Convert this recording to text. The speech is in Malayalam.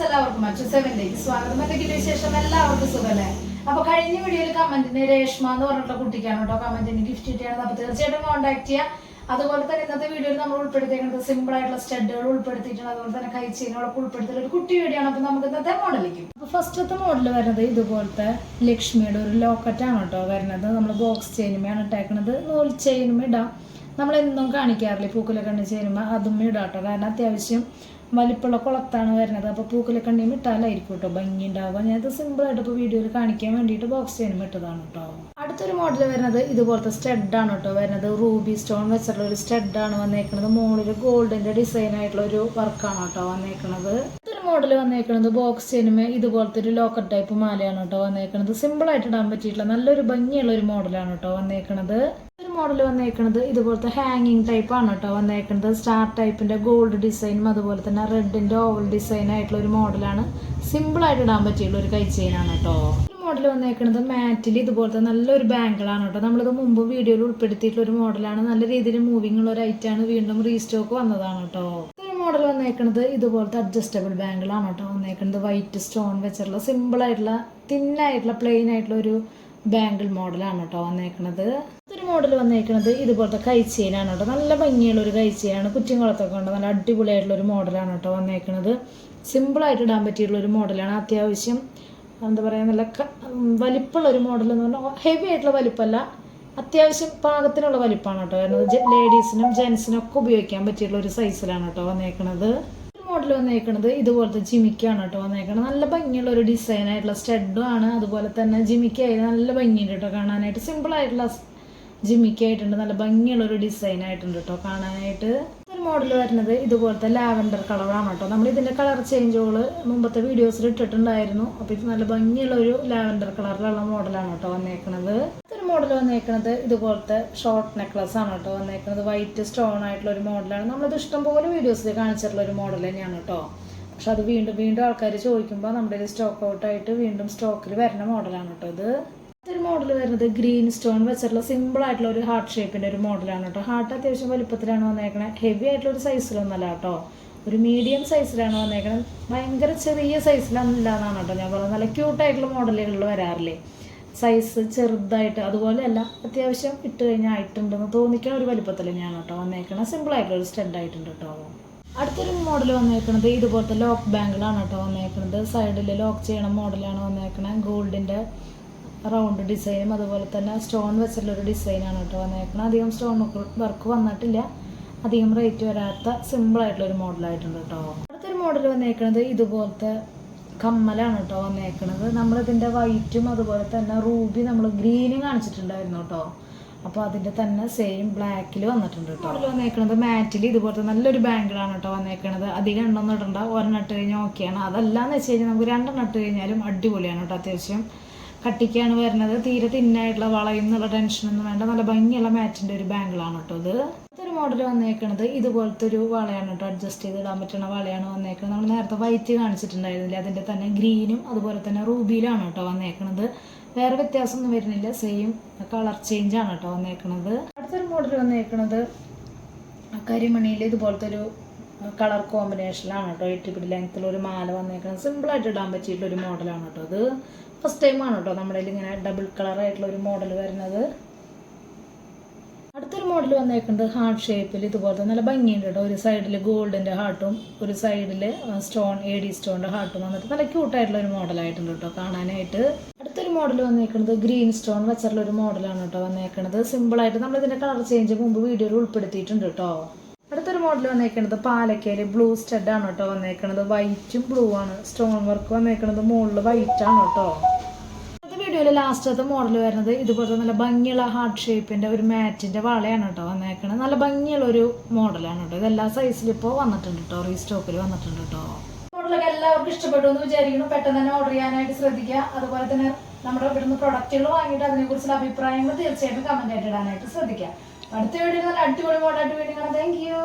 ഫ്രണ്ട്സ് എല്ലാവർക്കും മറ്റു സെവനിലേക്ക് സ്വാഗതം. എന്തെങ്കിലും വിശേഷം എല്ലാവർക്കും സുഖമല്ലേ? അപ്പൊ കഴിഞ്ഞ വീഡിയോയിൽ കമന്റിന് രേഷ്മ എന്ന് പറഞ്ഞിട്ടുള്ള കുട്ടിക്കാണ് കേട്ടോ. കമന്റിന് ഗിഫ്റ്റ് കിട്ടിയാണ് അപ്പൊ തീർച്ചയായിട്ടും കോൺടാക്ട് ചെയ്യാം. അതുപോലെ തന്നെ ഇന്നത്തെ വീഡിയോയിൽ നമ്മൾ ഉൾപ്പെടുത്തിയിരിക്കുന്നത് സിമ്പിൾ ആയിട്ടുള്ള സ്റ്റഡുകൾ ഉൾപ്പെടുത്തിയിട്ടുണ്ട്. അതുപോലെ തന്നെ കൈ ചെയിനുകളൊക്കെ ഉൾപ്പെടുത്തിയിട്ടുള്ള ഒരു കുട്ടി വീഡിയോ ആണ്. അപ്പൊ നമുക്ക് ഇന്നത്തെ മോഡലിക്കും അപ്പൊ ഫസ്റ്റത്തെ മോഡൽ വരുന്നത് ഇതുപോലത്തെ ലക്ഷ്മിയുടെ ഒരു ലോക്കറ്റ് കേട്ടോ വരുന്നത്. നമ്മൾ ബോക്സ് ചെയിനുമയാണ് ഇട്ടേക്കുന്നത് നൂൽ ചെയിനും ഇടാം. നമ്മൾ കാണിക്കാറില്ല? പൂക്കുലക്കണ്ണി ചേരുമ്പോൾ അതും ഇടാം കേട്ടോ കാരണം അത്യാവശ്യം വലിപ്പമുള്ള കുളത്താണ് വരുന്നത്. അപ്പോൾ പൂക്കുലക്കണ്ണിയും ഇട്ടാലായിരിക്കും കേട്ടോ ഭംഗി ഉണ്ടാവുക. ഞാനത് സിമ്പിളായിട്ട് ഇപ്പോൾ വീഡിയോയിൽ കാണിക്കാൻ വേണ്ടിയിട്ട് ബോക്സ് ചെയ്യാനും ഇട്ടതാണ് കേട്ടോ അടുത്തൊരു മോഡൽ വരുന്നത് ഇതുപോലത്തെ സ്റ്റെഡാണ് കേട്ടോ വരുന്നത്. റൂബി സ്റ്റോൺ വെച്ചിട്ടുള്ള ഒരു സ്റ്റെഡാണ് വന്നേക്കുന്നത് മുകളിൽ ഗോൾഡിന്റെ ഡിസൈൻ ആയിട്ടുള്ള ഒരു വർക്കാണ് കേട്ടോ വന്നേക്കുന്നത് അടുത്തൊരു മോഡൽ വന്നേക്കുന്നത് ബോക്സ് ചെയ്യുമ്പോൾ ഇതുപോലത്തെ ഒരു ലോക്കർ ടൈപ്പ് മാലയാണ് കേട്ടോ വന്നേക്കുന്നത് സിമ്പിളായിട്ട് ഇടാൻ പറ്റിയിട്ടുള്ള നല്ലൊരു ഭംഗിയുള്ള ഒരു മോഡലാണ് കേട്ടോ വന്നേക്കുന്നത് ഒരു മോഡൽ വന്നേക്കുന്നത് ഇതുപോലത്തെ ഹാങ്ങിങ് ടൈപ്പ് ആണ് കേട്ടോ വന്നേക്കുന്നത് സ്റ്റാർ ടൈപ്പിന്റെ ഗോൾഡ് ഡിസൈനും അതുപോലെ തന്നെ റെഡിന്റെ ഓവൽ ഡിസൈൻ ആയിട്ടുള്ള ഒരു മോഡലാണ് സിമ്പിൾ ആയിട്ട് ഇടാൻ പറ്റിയുള്ള ഒരു കൈ ചെയിനാണ് കേട്ടോ മോഡൽ വന്നേക്കുന്നത് മാറ്റിൽ ഇതുപോലത്തെ നല്ലൊരു ബാങ്കിളാണ് കേട്ടോ നമ്മളിത് മുമ്പ് വീഡിയോയിൽ ഉൾപ്പെടുത്തിയിട്ടുള്ള ഒരു മോഡലാണ് നല്ല രീതിയിൽ മൂവിങ് ഉള്ള ഒരു ഐറ്റാണ് വീണ്ടും റീസ്റ്റോക്ക് വന്നതാണ് കേട്ടോ ഒരു മോഡൽ വന്നേക്കുന്നത് ഇതുപോലത്തെ അഡ്ജസ്റ്റബിൾ ബാങ്കിളാണ് കേട്ടോ വന്നേക്കുന്നത് വൈറ്റ് സ്റ്റോൺ വെച്ചിട്ടുള്ള സിമ്പിൾ ആയിട്ടുള്ള പ്ലെയിൻ ആയിട്ടുള്ള ഒരു ബാങ്കിൾ മോഡലാണ് കേട്ടോ വന്നേക്കുന്നത് ഒരു മോഡൽ വന്നേക്കുന്നത് ഇതുപോലത്തെ കൈച്ചേനാണ് കേട്ടോ നല്ല ഭംഗിയുള്ള ഒരു കൈച്ചേനാണ് കുറ്റിങ്കുളത്തൊക്കെ ഉണ്ട് നല്ല അടിപൊളിയായിട്ടുള്ള ഒരു മോഡലാണ് കേട്ടോ വന്നേക്കുന്നത് സിമ്പിളായിട്ട് ഇടാൻ പറ്റിയിട്ടുള്ള ഒരു മോഡലാണ് അത്യാവശ്യം എന്താ പറയുക നല്ല വലിപ്പമുള്ള ഒരു മോഡൽ എന്ന് പറഞ്ഞാൽ ഹെവി ആയിട്ടുള്ള വലിപ്പമല്ല. അത്യാവശ്യം പാകത്തിനുള്ള വലിപ്പമാണ് കേട്ടോ കാരണം ലേഡീസിനും ജെൻസിനും ഒക്കെ ഉപയോഗിക്കാൻ പറ്റിയിട്ടുള്ള ഒരു സൈസിലാണ് കേട്ടോ വന്നേക്കണത്. മോഡൽ വന്നേക്കണത് ഇതുപോലത്തെ ജിമിക്കാണ് കേട്ടോ വന്നേക്കണത്. നല്ല ഭംഗിയുള്ള ഒരു ഡിസൈൻ ആയിട്ടുള്ള സ്റ്റഡും ആണ്. അതുപോലെ തന്നെ ജിമിക്കായി നല്ല ഭംഗിയുണ്ട് കേട്ടോ കാണാനായിട്ട്. സിമ്പിൾ ആയിട്ടുള്ള ജിമിക്കായിട്ടുണ്ട് നല്ല ഭംഗിയുള്ള ഒരു ഡിസൈൻ ആയിട്ടുണ്ട് കേട്ടോ കാണാനായിട്ട്. മോഡൽ വരുന്നത് ഇതുപോലത്തെ ലാവൻഡർ കളറാണ് കേട്ടോ. നമ്മൾ ഇതിന്റെ കളർ ചേഞ്ചുകൾ മുമ്പത്തെ വീഡിയോസിൽ ഇട്ടിട്ടുണ്ടായിരുന്നു. അപ്പോൾ ഇത് നല്ല ഭംഗിയുള്ള ഒരു ലാവൻഡർ കളറിലുള്ള മോഡലാണ് കേട്ടോ വന്നേക്കുന്നത് ഒരു മോഡൽ വന്നേക്കുന്നത് ഇതുപോലത്തെ ഷോർട്ട് നെക്ലസ് ആണ് കേട്ടോ വന്നേക്കുന്നത് വൈറ്റ് സ്റ്റോൺ ആയിട്ടുള്ള ഒരു മോഡലാണ് നമ്മളിത് ഇഷ്ടംപോലെ വീഡിയോസിൽ കാണിച്ചിട്ടുള്ള ഒരു മോഡൽ തന്നെയാണ് കേട്ടോ. പക്ഷെ അത് വീണ്ടും വീണ്ടും ആൾക്കാർ ചോദിക്കുമ്പോൾ നമ്മുടെ സ്റ്റോക്ക് ഔട്ടായിട്ട് വീണ്ടും സ്റ്റോക്കിൽ വരുന്ന മോഡലാണ് കേട്ടോ ഇത്. ഒരു മോഡൽ വരുന്നത് ഗ്രീൻ സ്റ്റോൺ വെച്ചിട്ടുള്ള സിമ്പിൾ ആയിട്ടുള്ള ഒരു ഹാർട്ട് ഷേപ്പിന്റെ ഒരു മോഡലാണ് കേട്ടോ ഹാർട്ട് അത്യാവശ്യം വലുപ്പത്തിലാണ് വന്നേക്കണേ. ഹെവി ആയിട്ടുള്ള ഒരു സൈസിലൊന്നല്ല കേട്ടോ ഒരു മീഡിയം സൈസിലാണ് വന്നേക്കണത് ഭയങ്കര ചെറിയ സൈസിലല്ല എന്നാണ് കേട്ടോ ഞാൻ പറഞ്ഞത്. നല്ല ക്യൂട്ടായിട്ടുള്ള മോഡലുകളിൽ വരാറില്ലേ? സൈസ് ചെറുതായിട്ട് അതുപോലെയല്ല അത്യാവശ്യം ഇട്ട് കഴിഞ്ഞാൽ ആയിട്ടുണ്ടെന്ന് തോന്നിക്കണ ഒരു വലുപ്പത്തിൽ തന്നെയാണ് കേട്ടോ വന്നേക്കണത് സിമ്പിൾ ആയിട്ടുള്ള ഒരു സ്റ്റഡ് ആയിട്ടുണ്ട് കേട്ടോ അടുത്തൊരു മോഡൽ വന്നേക്കുന്നത് ഇതുപോലത്തെ ലോക്ക് ബാങ്കിളാണ് കേട്ടോ വന്നേക്കുന്നത് സൈഡിൽ ലോക്ക് ചെയ്യണ മോഡലാണ് വന്നേക്കണത് ഗോൾഡിന്റെ റൗണ്ട് ഡിസൈനും അതുപോലെ തന്നെ സ്റ്റോൺ വെച്ചിട്ടുള്ള ഒരു ഡിസൈനാണ് കേട്ടോ വന്നേക്കുന്നത് അധികം സ്റ്റോൺ വർക്ക് വന്നിട്ടില്ല. അധികം റേറ്റ് വരാത്ത ഒരു മോഡലായിട്ടുണ്ട് കേട്ടോ. അടുത്തൊരു മോഡൽ വന്നേക്കുന്നത് ഇതുപോലത്തെ കമ്മലാണ് കേട്ടോ വന്നേക്കുന്നത് നമ്മളിതിന്റെ വൈറ്റും അതുപോലെ തന്നെ റൂബി നമ്മൾ ഗ്രീനും കാണിച്ചിട്ടുണ്ടായിരുന്നു കേട്ടോ. അപ്പോൾ അതിന്റെ തന്നെ സെയിം ബ്ലാക്കിൽ വന്നിട്ടുണ്ട് കേട്ടോ. മോഡൽ വന്നേക്കുന്നത് മാറ്റിൽ ഇതുപോലത്തെ നല്ലൊരു ബാങ്കിളാണ് കേട്ടോ വന്നേക്കുന്നത് അധികം എണ്ണൊന്നും ഇടണ്ട. ഒരെണ്ണം ഇട്ട് കഴിഞ്ഞാൽ ഓക്കെയാണ് അതല്ലാന്ന് വെച്ച് കഴിഞ്ഞാൽ നമുക്ക് രണ്ടെണ്ണം ഇട്ട് കഴിഞ്ഞാലും അടിപൊളിയാണ് കേട്ടോ അത്യാവശ്യം. കട്ടിക്കാണ് വരുന്നത്. തീരെ തിന്നായിട്ടുള്ള വളയും എന്നുള്ള ടെൻഷനൊന്നും വേണ്ട. നല്ല ഭംഗിയുള്ള മാറ്റിന്റെ ഒരു ബാങ്കിളാണ് കേട്ടോ ഇത്. ഒരു മോഡൽ വന്നേക്കണത് ഇതുപോലത്തെ ഒരു വളയാണ് കേട്ടോ അഡ്ജസ്റ്റ് ചെയ്ത് ഇടാൻ പറ്റുന്ന വളയാണ് വന്നേക്കുന്നത് നമ്മൾ നേരത്തെ വൈറ്റ് കാണിച്ചിട്ടുണ്ടായിരുന്നില്ല? അതിന്റെ തന്നെ ഗ്രീനും അതുപോലെ തന്നെ റൂബിയിലാണ് കേട്ടോ വന്നേക്കണത്. വേറെ വ്യത്യാസമൊന്നും വരുന്നില്ല. സെയിം കളർ ചേഞ്ച് ആണ് കേട്ടോ വന്നേക്കണത്. അടുത്തൊരു മോഡൽ വന്നേക്കണത് കരിമണിയിൽ ഇതുപോലത്തെ ഒരു കളർ കോമ്പിനേഷനിലാണ് കേട്ടോ എട്ടിപ്പിടി ലെങ്ത്തിൽ ഒരു മാല വന്നേക്കുന്നത് സിമ്പിളായിട്ട് ഇടാൻ പറ്റിയിട്ടുള്ള ഒരു മോഡലാണ് കേട്ടോ ഇത്. ഫസ്റ്റ് ടൈമാണ് കേട്ടോ നമ്മുടെ ഇങ്ങനെ ഡബിൾ കളർ ആയിട്ടുള്ള ഒരു മോഡൽ വരുന്നത്. അടുത്തൊരു മോഡൽ വന്നേക്കുന്നത് ഹാർട്ട് ഷേപ്പിൽ ഇതുപോലത്തെ നല്ല ഭംഗിയുണ്ട് കേട്ടോ. ഒരു സൈഡിൽ ഗോൾഡിന്റെ ഹാർട്ടും ഒരു സൈഡിൽ സ്റ്റോൺ എ ഡി സ്റ്റോണിന്റെ ഹാർട്ടും വന്നിട്ട് നല്ല ക്യൂട്ടായിട്ടുള്ള ഒരു മോഡലായിട്ടുണ്ട് കേട്ടോ കാണാനായിട്ട്. അടുത്തൊരു മോഡൽ വന്നേക്കുന്നത് ഗ്രീൻ സ്റ്റോൺ വെച്ചിട്ടുള്ള ഒരു മോഡലാണ് കേട്ടോ വന്നേക്കുന്നത് സിമ്പിളായിട്ട് നമ്മൾ ഇതിന്റെ കളർ ചേഞ്ച് മുമ്പ് വീഡിയോയിൽ ഉൾപ്പെടുത്തിയിട്ടുണ്ട് കേട്ടോ. അടുത്തൊരു മോഡൽ വന്നേക്കുന്നത് പാലക്കയിൽ ബ്ലൂ സ്റ്റഡ് ആണ് കേട്ടോ വന്നേക്കുന്നത് വൈറ്റും ബ്ലൂ ആണ്. സ്റ്റോൺ വർക്ക് വന്നേക്കുന്നത് മുകളിൽ വൈറ്റ് ആണ് കേട്ടോ. വീഡിയോയിൽ ലാസ്റ്റത്തെ മോഡൽ വരുന്നത് ഇതുപോലത്തെ നല്ല ഭംഗിയുള്ള ഹാർട്ട് ഷേപ്പിന്റെ ഒരു മാറ്റിന്റെ വളയാണ് കേട്ടോ വന്നേക്കുന്നത് നല്ല ഭംഗിയുള്ള ഒരു മോഡലാണ് കേട്ടോ. ഇതെല്ലാ സൈസിലും ഇപ്പോൾ വന്നിട്ടുണ്ട് കേട്ടോ. റീസ്റ്റോക്കിൽ വന്നിട്ടുണ്ട് കേട്ടോ. മോഡലൊക്കെ എല്ലാവർക്കും ഇഷ്ടപ്പെട്ടു എന്ന് വിചാരിക്കുന്നു. പെട്ടെന്ന് തന്നെ ഓർഡർ ചെയ്യാനായിട്ട് ശ്രദ്ധിക്കുക. അതുപോലെ തന്നെ നമ്മുടെ ഇവിടുന്ന് പ്രൊഡക്റ്റുകൾ വാങ്ങിയിട്ട് അതിനെക്കുറിച്ചുള്ള അഭിപ്രായങ്ങൾ തീർച്ചയായിട്ടും കമന്റ് ആയിട്ട് ഇടാനായിട്ട് ശ്രദ്ധിക്കുക. അടുത്ത വീഡിയോ നല്ല അടിപൊളി മോഡായിട്ട് വീണ്ടും കാണാം. Thank you